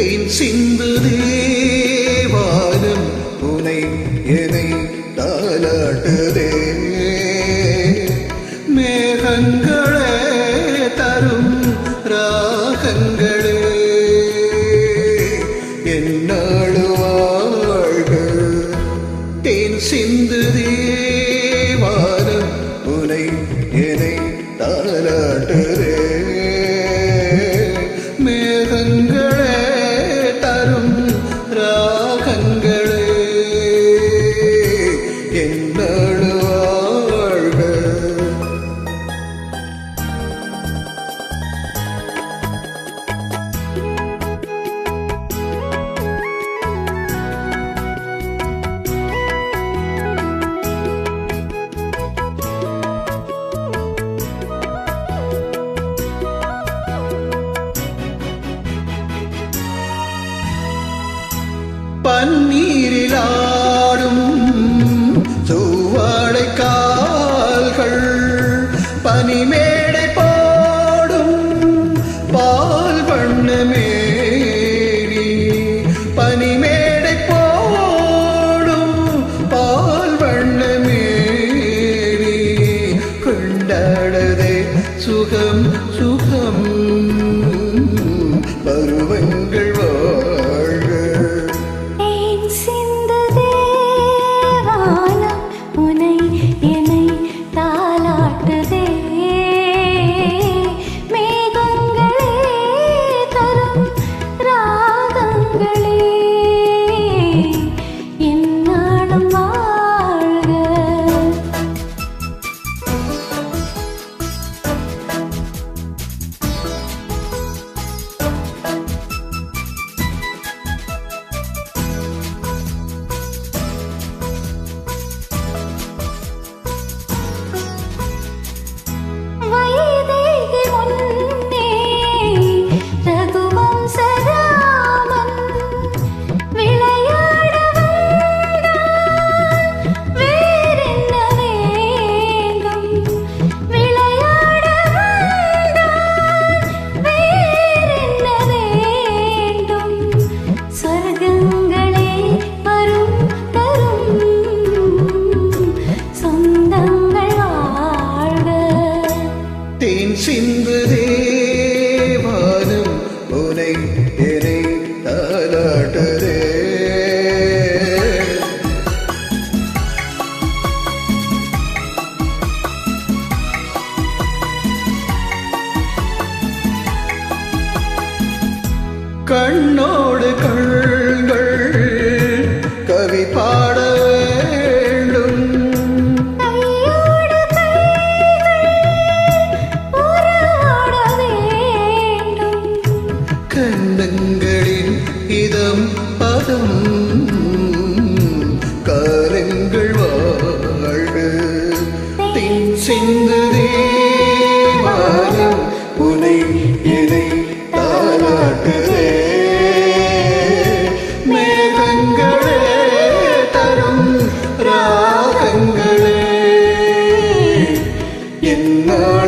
தேன் சிந்துதேவாலும் உனை என்னை தாளாட்டுதே. மேகங்களே தரும் ராகங்களே என்னாடு வாழ்க? தேன் சிந்துதேவாலும் உனை என்னை தாளாட்டுதே. கங்க கண்ணோடு கண்கள் கவி பாட வேண்டும். கண்ணங்களின் இதம் பதம் in